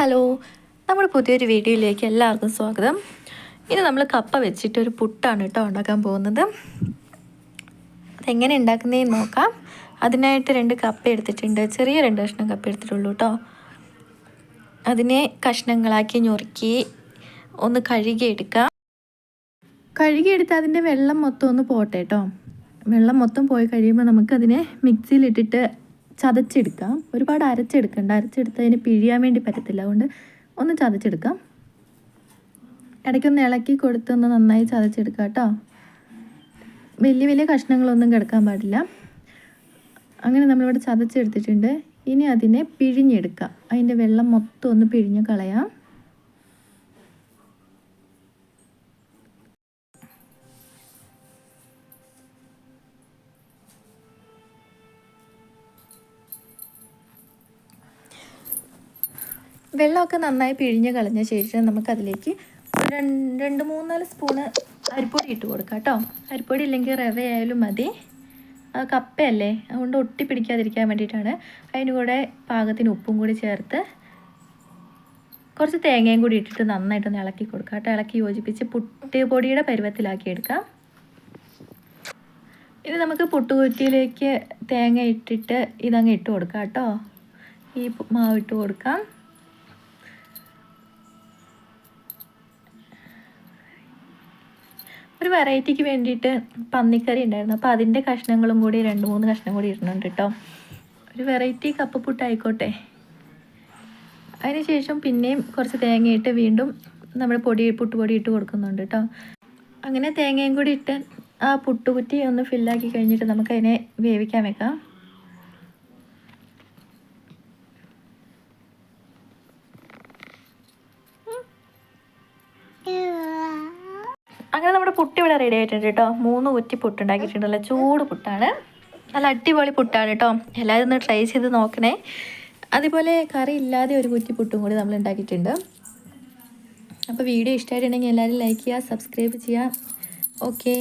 Hello നമ്മുടെ പുതിയൊരു വീഡിയോയിലേക്ക് എല്ലാവർക്കും സ്വാഗതം. ഇനി നമ്മൾ കപ്പ വെച്ചിട്ട് ഒരു പുട്ടാണ് കേട്ടോ ഉണ്ടാക്കാൻ പോകുന്നത്. അതെങ്ങനെ ഉണ്ടാക്കുന്നതെന്ന് നോക്കാം. അതിനായിട്ട് രണ്ട് കപ്പ എടുത്തിട്ടുണ്ട്. ചെറിയ രണ്ട് കഷ്ണം കപ്പ എടുത്തിട്ടുള്ളൂ കേട്ടോ. അതിനെ കഷ്ണങ്ങളാക്കി ഞൊറുക്കി ഒന്ന് കഴുകിയെടുക്കാം കഴുകിയെടുത്ത് അതിന്റെ വെള്ളം മൊത്തം ഒന്ന് പോട്ടെ കേട്ടോ. വെള്ളം മൊത്തം പോയി കഴിയുമ്പോൾ നമുക്കതിനെ മിക്സിയിലിട്ടിട്ട് ചതച്ചെടുക്കാം. ഒരുപാട് അരച്ചെടുക്കണ്ട. അരച്ചെടുത്തതിന് പിഴിയാൻ വേണ്ടി പറ്റത്തില്ല. അതുകൊണ്ട് ഒന്ന് ചതച്ചെടുക്കാം. ഇടയ്ക്കൊന്ന് ഇളക്കി കൊടുത്തൊന്ന് നന്നായി ചതച്ചെടുക്കാം കേട്ടോ. വലിയ വലിയ കഷ്ണങ്ങളൊന്നും കിടക്കാൻ പാടില്ല. അങ്ങനെ നമ്മളിവിടെ ചതച്ചെടുത്തിട്ടുണ്ട്. ഇനി അതിനെ പിഴിഞ്ഞെടുക്കാം. അതിന്റെ വെള്ളം മൊത്തം ഒന്ന് പിഴിഞ്ഞ് കളയാം. വെള്ളമൊക്കെ നന്നായി പിഴിഞ്ഞ് കളഞ്ഞ ശേഷം നമുക്കതിലേക്ക് രണ്ട് രണ്ട് മൂന്നാൽ സ്പൂണ് അരിപ്പൊടി ഇട്ട് കൊടുക്കാം കേട്ടോ. അരിപ്പൊടി ഇല്ലെങ്കിൽ റവ ആയാലും മതി. അത് കപ്പയല്ലേ? അതുകൊണ്ട് ഒട്ടി പിടിക്കാതിരിക്കാൻ വേണ്ടിയിട്ടാണ്. അതിന് കൂടെ പാകത്തിന് ഉപ്പും കൂടി ചേർത്ത് കുറച്ച് തേങ്ങയും കൂടി ഇട്ടിട്ട് നന്നായിട്ടൊന്ന് ഇളക്കി കൊടുക്കാം കേട്ടോ. ഇളക്കി യോജിപ്പിച്ച് പുട്ട് പൊടിയുടെ പരുവത്തിലാക്കി എടുക്കാം. ഇനി നമുക്ക് പുട്ടുകുറ്റിയിലേക്ക് തേങ്ങ ഇട്ടിട്ട് ഇതങ്ങ് ഇട്ട് കൊടുക്കാം കേട്ടോ. ഈ മാവ് ഇട്ട് കൊടുക്കാം. ഒരു വെറൈറ്റിക്ക് വേണ്ടിയിട്ട് പന്നിക്കറി ഉണ്ടായിരുന്നു. അപ്പോൾ അതിന്റെ കഷ്ണങ്ങളും കൂടി രണ്ട് മൂന്ന് കഷ്ണം കൂടി ഇടുന്നുണ്ട് കേട്ടോ ഒരു വെറൈറ്റി കപ്പ് പുട്ടായിക്കോട്ടെ. അതിനുശേഷം പിന്നെയും കുറച്ച് തേങ്ങയിട്ട് വീണ്ടും നമ്മൾ പൊടി പുട്ട് പൊടി ഇട്ട് കൊടുക്കുന്നുണ്ട് കേട്ടോ അങ്ങനെ തേങ്ങയും കൂടി ഇട്ട് ആ പുട്ടുകുറ്റി ഒന്ന് ഫില്ലാക്കി കഴിഞ്ഞിട്ട് നമുക്കതിനെ വേവിക്കാൻ വെക്കാം. അങ്ങനെ നമ്മുടെ പുട്ട് ഇവിടെ റെഡി ആയിട്ടുണ്ട് കേട്ടോ. മൂന്ന് കുറ്റി പുട്ടുണ്ടാക്കിയിട്ടുണ്ട് നല്ല ചൂട് പുട്ടാണ്. നല്ല അടിപൊളി പുട്ടാണ് കേട്ടോ. എല്ലാവരും ഒന്ന് ട്രൈ ചെയ്ത് നോക്കണേ. അതുപോലെ കറി ഇല്ലാതെ ഒരു കുറ്റി പുട്ടും കൂടി നമ്മൾ ഉണ്ടാക്കിയിട്ടുണ്ട്. അപ്പോൾ വീഡിയോ ഇഷ്ടമായിട്ടുണ്ടെങ്കിൽ എല്ലാവരും ലൈക്ക് ചെയ്യുക സബ്സ്ക്രൈബ് ചെയ്യുക. ഓക്കേ